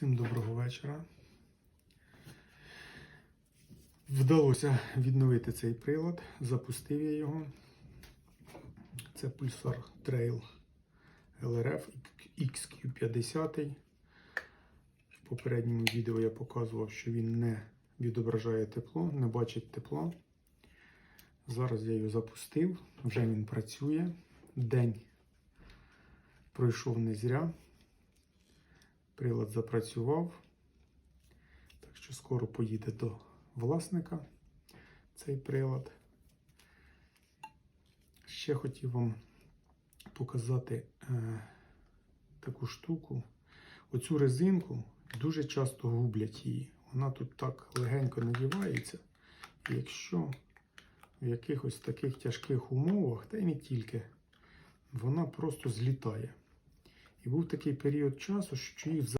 Всім доброго вечора. Вдалося відновити цей прилад, запустив я його. Це Pulsar Trail LRF XQ50. В попередньому відео я показував, що він не відображає тепло, не бачить тепло. Зараз я його запустив, вже він працює. День пройшов не зря. Прилад запрацював. Так що скоро поїде до власника цей прилад. Ще хотів вам показати е, таку штуку. Оцю резинку дуже часто гублять її. Вона тут так легенько надівається. Якщо в якихось таких тяжких умовах, та й не тільки, вона просто злітає. І був такий період часу, що її